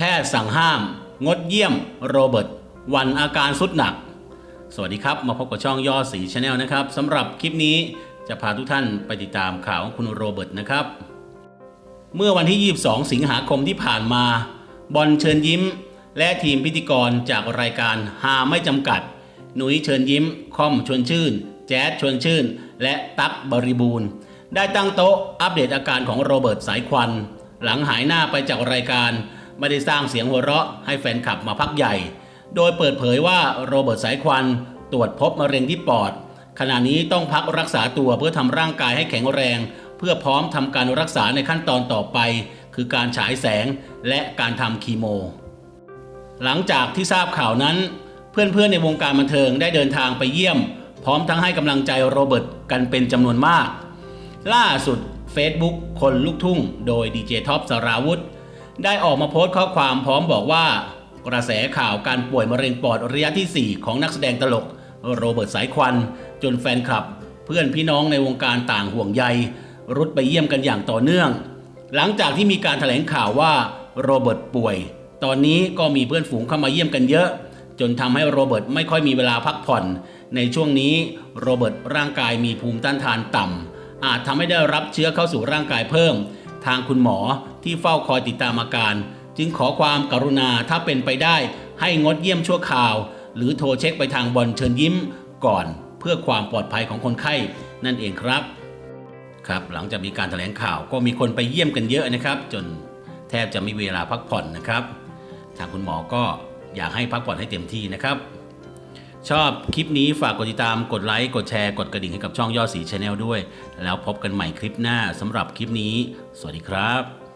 พทย์สั่งห้าม งดเยี่ยมโรเบิร์ตวันอาการสุดหนัก สวัสดีครับ มาพบกับช่องย่อสีชาแนลนะครับสำหรับคลิปนี้จะพาทุกท่านไปติดตามข่าวของคุณโรเบิร์ตนะครับ เมื่อวันที่ 22 สิงหาคมที่ผ่านมา บอลเชิญยิ้ม และทีมพิธีกรจากรายการหาไม่จำกัด หนุยเชิญยิ้มคอมชวนชื่น แจ๊ดชวนชื่น และตั๊กบริบูรณ์ ได้ตั้งโต๊ะอัปเดตอาการของโรเบิร์ตสายควัน หลังหายหน้าไปจากรายการ ไม่ได้สร้างเสียงหัวเราะให้แฟนคลับมาพักใหญ่ โดยเปิดเผยว่าโรเบิร์ตสายควันตรวจพบมะเร็งที่ปอด ขณะนี้ต้องพักรักษาตัวเพื่อทำร่างกายให้แข็งแรง เพื่อพร้อมทำการรักษาในขั้นตอนต่อไป คือการฉายแสงและการทำคีโม หลังจากที่ทราบข่าวนั้น เพื่อนๆในวงการบันเทิงได้เดินทางไปเยี่ยม พร้อมทั้งให้กำลังใจโรเบิร์ตกันเป็นจำนวนมาก ล่าสุด Facebook คนลูกทุ่ง โดยดีเจท็อปสราวุธ ได้ออกมาโพสต์ข้อความพร้อมบอกว่า กระแสข่าวการป่วยมะเร็งปอดระยะทีสี่ 4 ของนักแสดงตลก โรเบิร์ตสายควัน จนแฟนคลับ เพื่อนพี่น้องในวงการต่างห่วงใย รุดไปเยี่ยมกันอย่างต่อเนื่อง หลังจากที่มีการแถลงข่าวว่าโรเบิร์ตป่วย ตอนนี้ก็มีเพื่อนฝูงเข้ามาเยี่ยมกันเยอะ จนทำให้โรเบิร์ตไม่ค่อยมีเวลาพักผ่อน ในช่วงนี้โรเบิร์ตร่างกายมีภูมิต้านทานต่ำอาจทำให้ได้รับเชื้อเข้าสู่ร่างกายเพิ่ม ทางคุณหมอ ที่เฝ้าคอยติดตามอาการ จึงขอความกรุณาถ้าเป็นไปได้ ให้งดเยี่ยมชั่วคราว หรือโทรเช็คไปทางบอลเชิญยิ้มก่อนเพื่อความปลอดภัยของคนไข้นั่นเองครับครับหลังจากมีการแถลงข่าวก็มีคนไปเยี่ยมกันเยอะนะครับ จนแทบจะไม่มีเวลาพักผ่อนนะครับ ทางคุณหมอก็อยากให้พักผ่อนให้เต็มที่นะครับ ชอบคลิปนี้ฝากกดติดตามกดไลค์กดแชร์กดกระดิ่งให้กับช่องยอดสีชาแนลด้วย แล้วพบกันใหม่คลิปหน้าสำหรับคลิปนี้ สวัสดีครับ